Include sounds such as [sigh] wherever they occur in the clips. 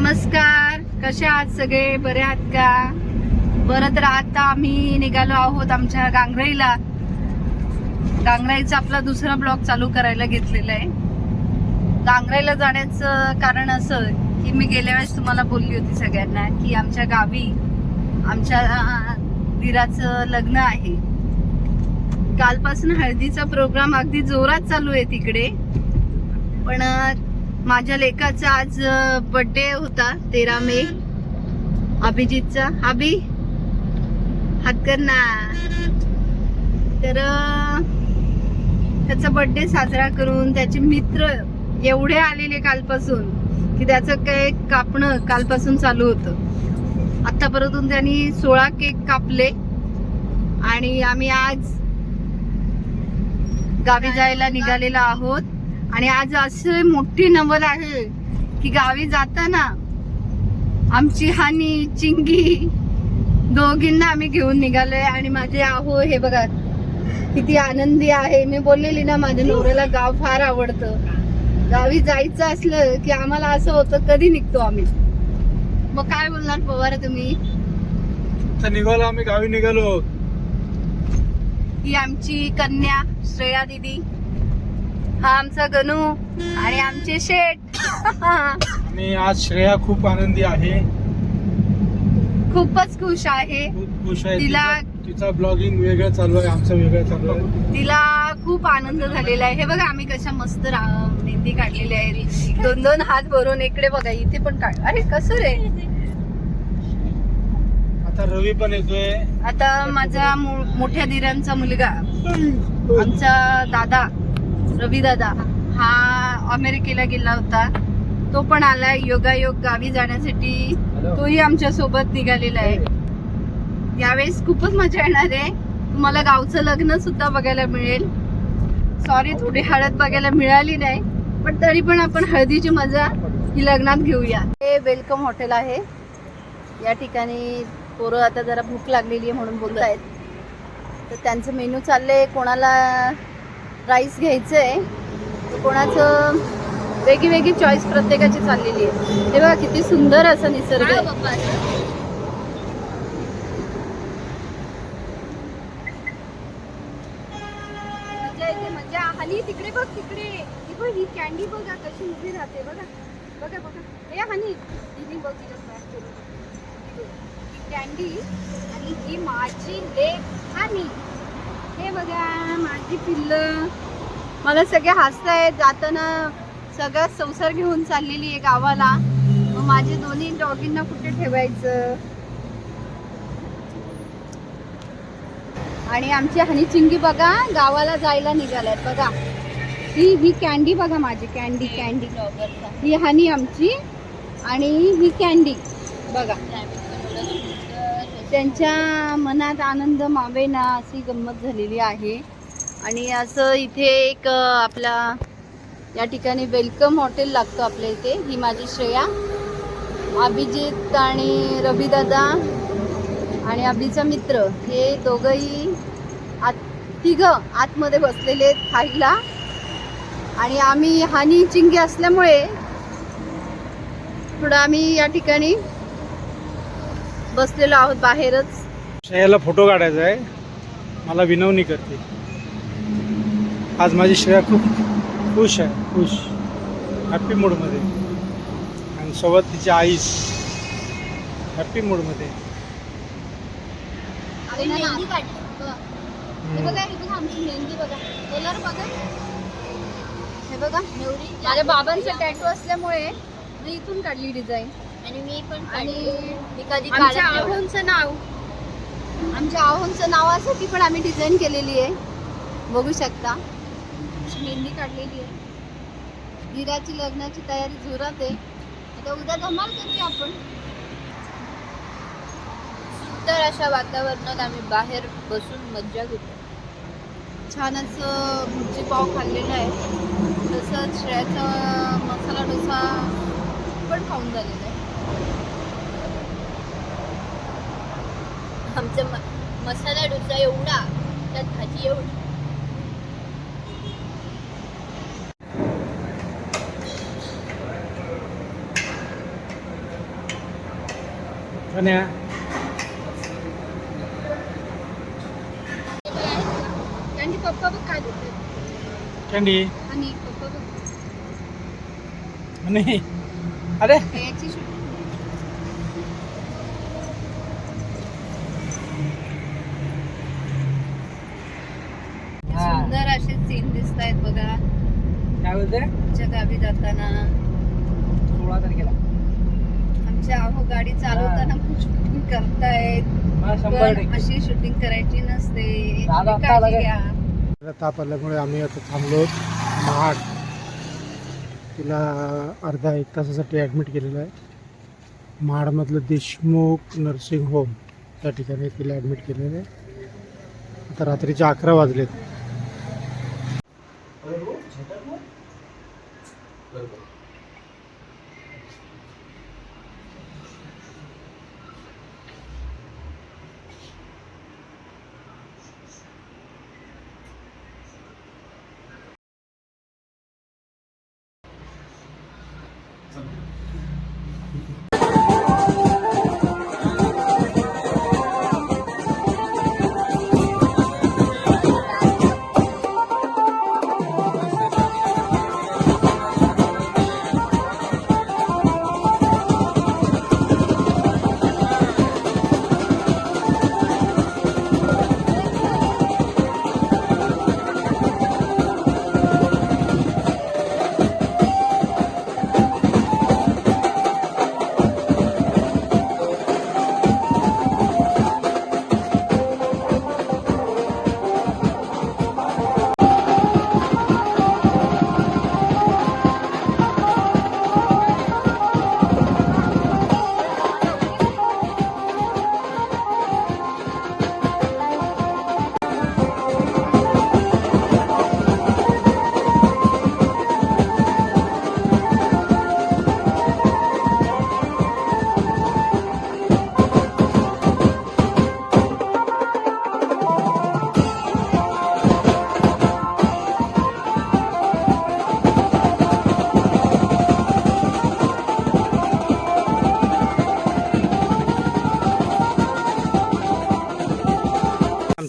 नमस्कार कसे आहात सगळे? बरे आहात का? बरं तर आता आम्ही निघालो आहोत आमच्या गांगराईला. गांगराईचा आपला दुसरा ब्लॉग चालू करायला घेतलेला आहे. गांगराईला जाण्याचं कारण असं की मी गेल्या वेळेस तुम्हाला बोलली होती सगळ्यांना की आमच्या गावी आमच्या दिराचं दीराचं लग्न आहे. कालपासून हळदीचा प्रोग्राम अगदी जोरात चालू आहे तिकडे. पण माझ्या लेकाचा आज बर्थडे होता तेरा मे. अभिजितचा. अभि हात ना. तर त्याचा बर्थडे साजरा करून त्याचे मित्र एवढे आलेले कालपासून की त्याचं केक कापणं कालपासून चालू होतं. आतापर्यंत त्यांनी सोळा केक कापले आणि आम्ही आज गावी जायला निघालेलो आहोत. आणि आज असे मोठी नवल आहे की गावी जाताना आमची हानी चिंगी दोघींना आम्ही घेऊन निघालोय आणि माझे आहो हे बघा किती आनंदी आहे. मी बोललेली ना माझ्या नवऱ्याला गाव फार आवडतं. गावी जायचं असलं की आम्हाला असं होतं कधी निघतो आम्ही? मग काय बोलणार पवार तुम्ही? तर निघालो आम्ही गावी निघालो. ही आमची कन्या श्रेया दिदी. हा आमचा गणू आणि आमचे शेठ. आणि आज श्रेया खूप आनंदी आहे. खूपच खुश आहे. खूप खुश आहे. तिला- तिचा- तिचा ब्लॉगिंग वेगळं चालू आहे आमचं वेगळं चालू आहे. तिला खूप आनंद झालेला आहे. हे बघा आम्ही कशा मस्त रा- मेहंदी काढलेली आहे. दोन दोन हात भरून इकडे बघा इथे पण काढ अरे कसं रे? आता रवी पण येतोय. आता माझा मो- मोठ्या दिरांचा मुलगा आमचा दादा. रवी दादा हा अमेरिकेला गेला होता. तो पण आलाय. योगायोग गावी जाण्यासाठी. तोही आमच्यासोबत निघालेला आहे. यावेळेस खूपच मजा येणार आहे. तुम्हाला गावचं लग्न सुद्धा बघायला मिळेल. सॉरी थोडी हळद बघायला मिळाली नाही. पण तरी पण आपण हळदीची मजा ही लग्नात घेऊया. हे वेलकम हॉटेल आहे. या ठिकाणी पोरं आता जरा भूक लागलेली आहे म्हणून बोलत आहेत तर त्यांचं मेनू चाललंय. कोणाला राईस घ्यायचं आहे कोणाचं वेगळी वेगळी चॉईस प्रत्येकाची चाललेली आहे. हे बघा किती सुंदर असं निसर्ग आहे. मजा येते मजा. हनी तिकडे बघ तिकडे. ही बघ ही कॅन्डी बघा कशी उभी राहते बघा. बघा बघा. हे हानी हिने बघ तिला smash करून. ही बघ. कॅन्डी आणि ही माझी लेक. हानी. हे बघा माझी पिल्लं. मला सगळे हसतायत जाताना सगळ्यात संसार घेऊन चाललेली आहे गावाला. मग माझे दोन्ही डॉगींना कुठे ठेवायचं? आणि आमची हनी चिंगी बघा गावाला जायला निघाल्यात. बघा ही ही कॅन्डी बघा माझी कॅन्डी कॅन्डी ही हनी आमची आणि ही कॅन्डी बघा. त्यांच्या मनात आनंद मावेना अशी गंमत झालेली आहे. आणि असं इथे एक आपला या ठिकाणी वेलकम हॉटेल लागतो आपल्या इथे. ही माझी श्रेया अभिजित आणि रविदादा आणि अभिचा मित्र. हे दोघंही आत तिघं आतमध्ये बसलेले आहेत थाईला आणि आम्ही हानी चिंगे असल्यामुळे थोडं आम्ही या ठिकाणी बसलेलो आहोत बाहेरच. श्रेयाला फोटो काढायचा आहे. मला विनवणी करते. आज माझी श्रेया खूप खुश आहे. खुश. हॅपी मूडमध्ये आणि सोबत तिची आईस. हॅपी मूडमध्ये. हे बघा बघा आमची मेहंदी बघा. कलर बघा. हे बघा माझ्या बाबांचा टॅटू असल्यामुळे मी इथून काढली डिझाईन आणि मी पण आणि मी कधी आमच्या काढत नाही. आहोंचं नाव. आमच्या आहोंचं नावासाठी पण आम्ही डिझाईन केलेली आहे. बघू शकता. अशी मेहंदी काढलेली आहे. धीराची लग्नाची तयारी जोरात आहे. आता उद्या धमाल करूया आपण. तर अशा वातावरणात आम्ही बाहेर बसून मज्जा घेतो. छान असं भुर्जी पाव खाल्लेला आहे. तसंच श्रेयाचा मसाला डोसा पण खाऊन झालेला आहे. आमचा मसाला डोसा एवढा त्यात भाजी एवढी. त्यांची पप्पा बघ काय देतात. कॅन्डी आणि पप्पा बघ. अरे. याची शूटिंग सुंदर असे सीन दिसत आहेत बघा. काय बोलते आमच्या गावी जाताना. सोळा तारखेला. आमच्या अहो गाडी चालवताना पण शूटिंग करतायत. अशी शूटिंग करायची नसते. ताप आल्यामुळे आम्ही आता थांबलो. महाड. तिला अर्धा एक तासासाठी ॲडमिट केलेलं आहे. महाडमधलं देशमुख नर्सिंग होम त्या ठिकाणी तिला ॲडमिट केलेलं आहे. आता रात्रीचे अकरा वाजलेत. 그리고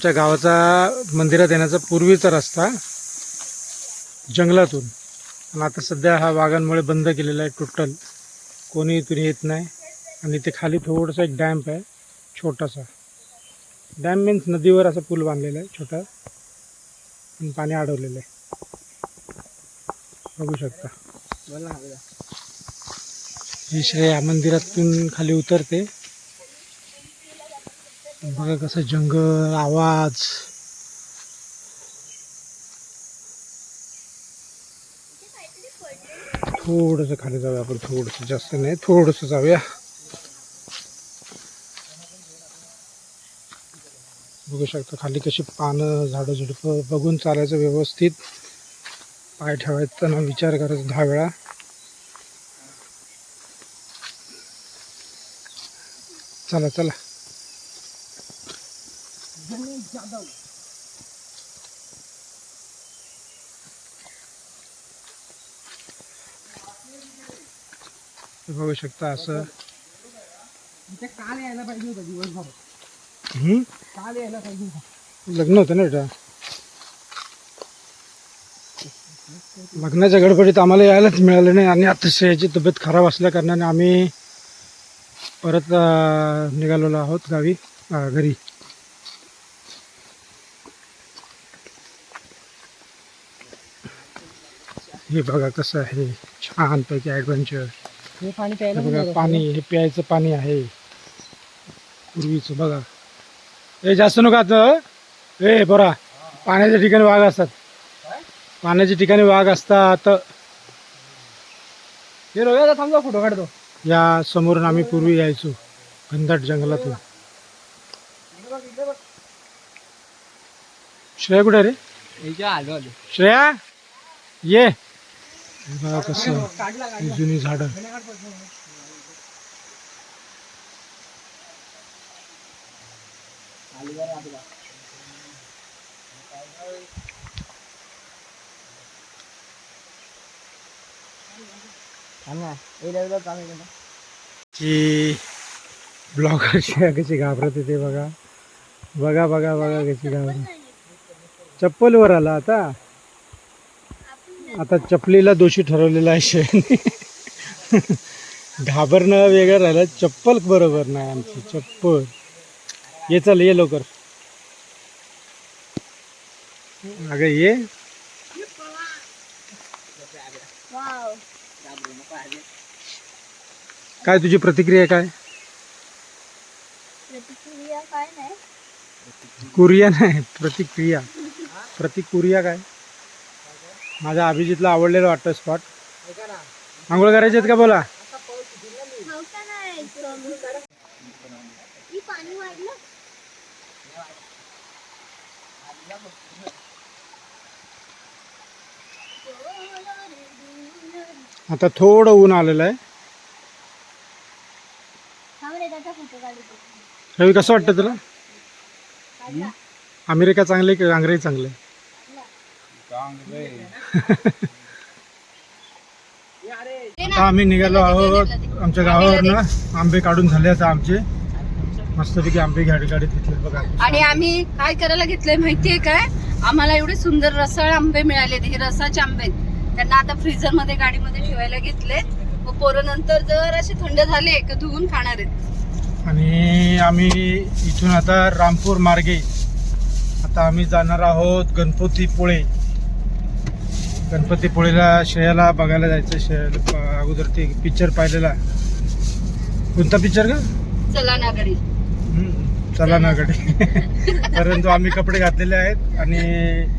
आमच्या गावाचा मंदिरात येण्याचा पूर्वीचा रस्ता जंगलातून. आणि आता सध्या हा वाघांमुळे बंद केलेला आहे टोटल. कोणी इथून येत नाही. आणि ते खाली थोडंसं एक डॅम्प आहे छोटासा. डॅम मीन्स नदीवर असा पूल बांधलेला आहे छोटा. आणि पाणी अडवलेलं आहे. बघू शकता. ही श्रेया मंदिरातून खाली उतरते. बघा कसं जंगल आवाज. थोडंसं खाली जाऊया आपण थोडंसं जास्त नाही थोडंसं जाऊया. बघू शकता खाली कशी पानं झाडं झुडपं बघून चालायचं व्यवस्थित. पाय ठेवायचा विचार करायचा दहा वेळा. चला चला. बघू शकता असं. इथे काल यायला पाहिजे होतं दिवसभर? काल यायला पाहिजे होतं. लग्न होतं ना बेटा लग्नाच्या गडबडीत आम्हाला यायलाच मिळालं नाही आणि अतिशय याची तब्येत खराब असल्या कारणाने आम्ही परत निघालेलो आहोत गावी घरी. हे बघा कसं आहे छानपैकी ॲडव्हेंचर हे पाणी हे प्यायला बघा पाणी हे प्यायचं पाणी आहे. पूर्वीचं बघा. हे जास्त नका आता ए बरा पाण्याच्या ठिकाणी वाघ असतात. पाण्याच्या ठिकाणी वाघ असतात. हे रोया थांबलो फोटो काढतो. या समोरून आम्ही पूर्वी यायचो घनदाट जंगलातून. श्रेया कुठे रे? इथे आलो आलो. श्रेया ये. बघा कसं ही जुनी झाडं. कशी घाबरत ते बघा. बघा बघा बघा कशी घाबरत. चप्पलवर आला आता. आता चपलीला दोषी ठरवलेला आहे शेणी घाबरणं वेगळं राहिलं. चप्पल बरोबर नाही आमची. चप्पल. ये चल ये लवकर. अगं ये. काय तुझी प्रतिक्रिया काय? प्रतिक्रिया काय नाही. कुरिया नाही. प्रतिक्रिया. प्रतिक्रिया काय? माझ्या अभिजितला आवडलेलं वाटतं स्पॉट आंघोळ करायचे आहेत का? बोला. ही आता थोडं ऊन आलेलं आहे. रवी कसं वाटतं तुला? अमेरिका चांगले की कांगरे चांगले आता आम्ही निघालो आहोत आमच्या गावावरनं. आंबे काढून झाले आता आमचे. मस्तपैकी आंबे गाडी गाडीत घेतले बघा. आणि आम्ही काय करायला घेतलंय माहितीये काय? आम्हाला एवढे सुंदर रसाळ आंबे मिळाले हे रसाचे आंबे. त्यांना आता फ्रीजरमध्ये गाडीमध्ये ठेवायला घेतले मग पोरं नंतर जर असे थंड झाले का धुवून खाणार आहेत. आणि आम्ही इथून आता रामपूर मार्गे. आता आम्ही जाणार आहोत गणपतीपुळे. गणपतीपुळेला श्रेयाला बघायला जायचं श्रेयाला प- अगोदर ते पिक्चर पाहिलेला. कोणता पिक्चर का चला ना गाडी हम्म, चला ना गडी [laughs] परंतु आम्ही कपडे घातलेले आहेत आणि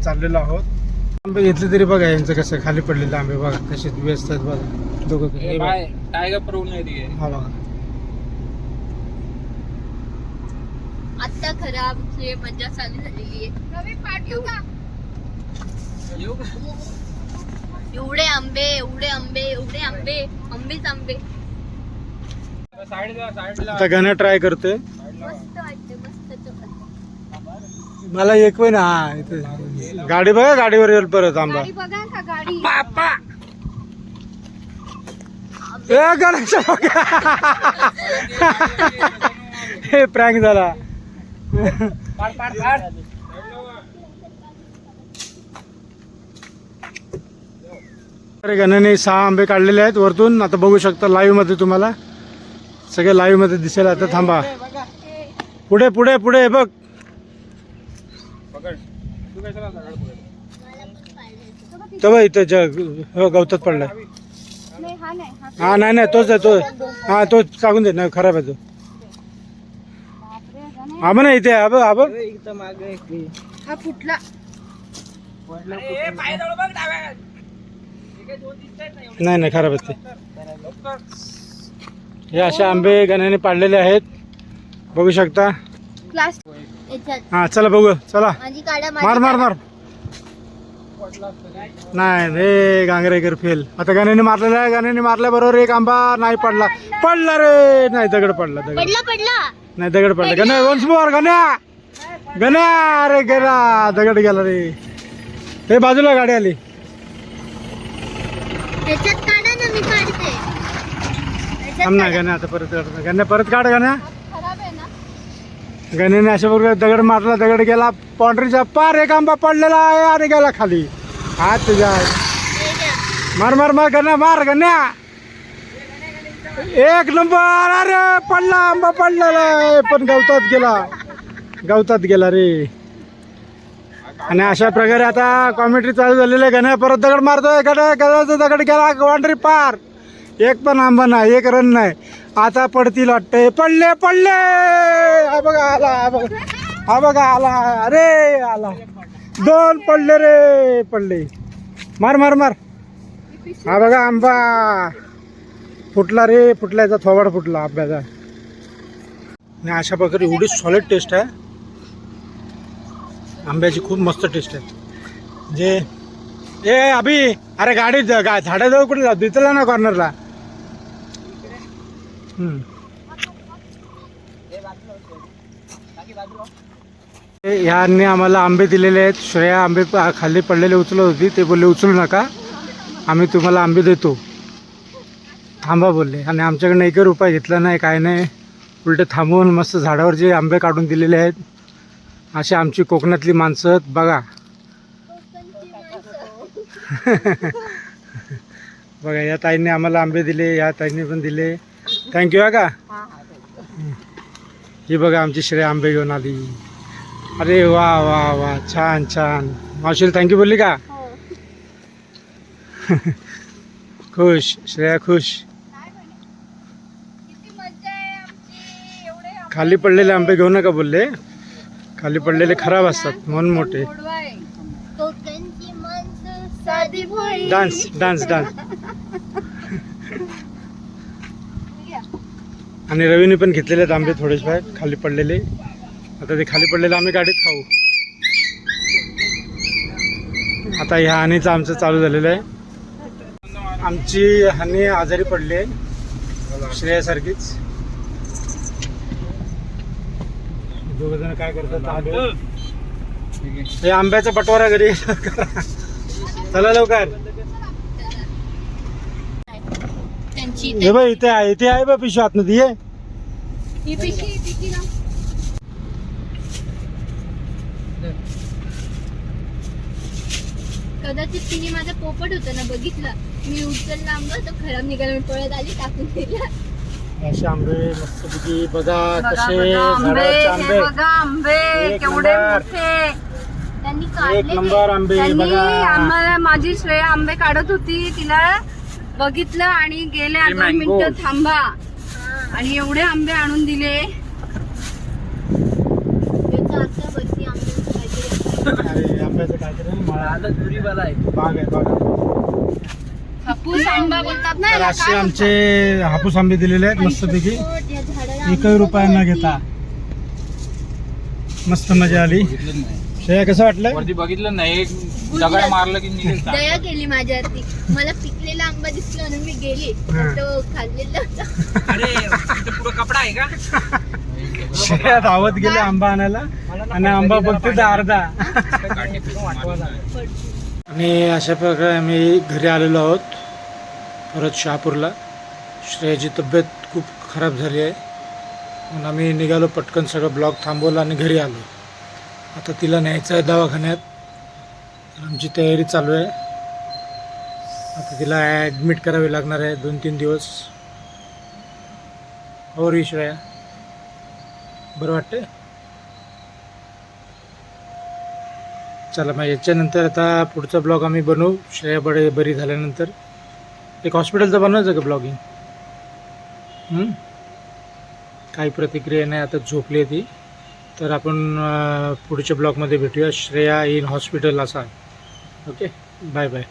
चाललेलो आहोत. आंबे घेतले तरी बघा यांचं कसं खाली पडलेले आंबे बघा कसे व्यस्त आहेत बघा. दोघं. टायगर प्रो नाही हा बघा. आता खराब मज्जा चालू झालेली आहे. एवढे आंबे एवढे आंबे एवढे आंबे आंबेच आंबे. आता गाणं ट्राय करतोय. मस्त वाटते मस्त चोख मला एक पण हा इथे. गाडी बघा गाडीवर येईल परत आंबा. गाडी बघा का गाडी? ए गणेशा [laughs] हे प्रँक झाला. अरे गणाने सहा आंबे काढलेले आहेत वरतून. आता बघू शकता लाईव्हमध्ये तुम्हाला. सगळे लाईव्हमध्ये दिसेल. आता थांबा. पुढे पुढे पुढे बघ. पकड तू कशाला दगड पकड तेव्हा इथं जग हो गवतात पडलाय. नाही हा नाही नाही नाही तोच आहे तो. हा तो टाकून दे. नाही खराब आहे तो. हा म्हणा इथे हा बघ हा बघ. हा फुटला. नाही नाही खराब आहेत ते. लवकर हे असे आंबे गण्याने पाडलेले आहेत. बघू शकता. हा चला बघू चला. मार मार मार. नाही रे गांगरेकर फेल आता गाण्याने मारलेला आहे गाण्याने मारल्या बरोबर एक आंबा नाही पडला. पडला रे! नाही दगड पडला दगड. नाही दगड पडला. गण्या वन्स मोर गण्या! गण्या अरे गेला दगड गेला रे. हे बाजूला गाडी आली. त्याच्यात काढा ना मी काढते. थांब ना गण्या आता परत काढ गण्या परत काढ गण्या. खराब आहे ना. गण्याने अशा बरोबर दगड मारला दगड गेला पांढरीच्या पार एक आंबा पडलेला आहे आणि गेला खाली. हात तुझ्या. मार मार मार गण्या मार गण्या. एक नंबर अरे पडला आंबा पडलेला आहे पण गवतात गेला. गवतात गेला रे. आणि अशा प्रकारे आता कॉमेंट्री चालू झालेली आहे गण्या परत दगड मारतो गड्या गड्याचा दगड गेला वांढरी पार. एक पण आंबा नाही एक रन नाही. आता पडतील वाटते पडले पडले! हा बघा आला हा बघा. हा बघा आला अरे आला दोन पडले रे पडले. मार मार मार. हा बघा आंबा. फुटला रे फुटल्याचा थोबाड फुटला आंब्याचा आणि अशा प्रकारे एवढी सॉलिड टेस्ट आहे. आंब्याची खूप मस्त टेस्ट आहे. जे ए अभि अरे गाडी गा झाडाजवळ कुठे जा? दिसला ना कॉर्नरला ह्यांनी आम्हाला आंबे दिलेले आहेत. श्रेया आंबे खाली पडलेले उचलत होती. ते बोलले उचलू नका. आम्ही तुम्हाला आंबे देतो. थांबा बोलले. आणि आमच्याकडनं एकही उपाय घेतला नाही काय नाही. उलटे थांबवून मस्त झाडावर जे आंबे काढून दिलेले आहेत अशी आमची कोकणातली माणसं बघा. [laughs] बघा या ताईंनी आम्हाला आंबे दिले या ताईंनी पण दिले. थँक्यू हा का? ही बघा आमची श्रेया आंबे घेऊन आली. अरे वा वा वा छान छान. मावशील थँक्यू बोलली का? [laughs] खुश श्रेया खुश. खाली पडलेले आंबे घेऊ नका बोलले. खाली पडलेले खराब असतात म्हणून मोठे. डान्स डान्स डान्स आणि रवीने पण घेतलेले आहेत आंबे थोडेसे खाली पडलेले. आता ते खाली पडलेले आम्ही गाडीत खाऊ. आता ह्या हानीचं आमचं चालू झालेलं आहे. आमची हानी आजारी पडली आहे श्रेयासारखीच. दोघ जण काय करतात आलो हे आंब्याचा बटवारा घरी [laughs] चला लवकर. त्यांची हे बघ इथे आहे इथे आहे बा पिशवी आतमध्ये ये. कदाचित तिने माझा पोपट होता ना बघितलं. मी उचलला आंबा तो खराब निघाला पळत आली टाकून दिला. असे आंबे मस्तपैकी बघा बघा कसे आंबे हे आंबे एक केवढे नंबर. मोठे. त्यांनी एक काढले नंबर आंबे त्यांनी बघा. आम्हाला माझी श्रेया आंबे काढत होती. तिला बघितलं आणि गेले दोन मिनिटं थांबा. आणि एवढे आंबे आणून दिले. त्याच्या आतल्या वरती आंबे काढले. अरे आंब्याचं काहीतरी मळा. आता दुरीवाला आहे. बाग आहे बाग हापूस आंबा बोलतात ना तर याला, असे काय आमचे हापूस आंबे दिलेले आहेत मस्तपैकी एकही रुपया न घेता. मस्त मजा आली. श्रेया कसं वाटलं? वरती बघितलं नाही. एक दगड मारलं की निघेल चांगलं. [laughs] दया केली माझ्यावरती मला पिकलेला आंबा दिसला म्हणून मी गेली. हा. तो खाल्लेला होता. अरे इथे पुढं कपडा आहे का? श्रेया धावत गेले आंबा आणायला. आणि आंबा बघते तर अर्धा. झालं. आणि अशा प्रकारे आम्ही घरी आलेलो आहोत. परत शहापूरला. श्रेयाची तब्येत खूप खराब झाली आहे. म्हणून आम्ही निघालो पटकन सगळं ब्लॉग थांबवलं आणि घरी आलो. आता तिला न्यायचं आहे दवाखान्यात. आमची तयारी चालू आहे. आता तिला ॲडमिट करावी लागणार आहे दोन तीन दिवस. हो रे श्रेया बरं वाटतंय? चला मग याच्यानंतर आता पुढचा ब्लॉग आम्ही बनवू. श्रेया बडे बरी झाल्यानंतर. एक हॉस्पिटलचं बनवायचं का ब्लॉगिंग काही प्रतिक्रिया नाही आता झोपली ती. तर आपण पुढच्या ब्लॉगमध्ये भेटूया. श्रेया इन हॉस्पिटल असा ओके बाय बाय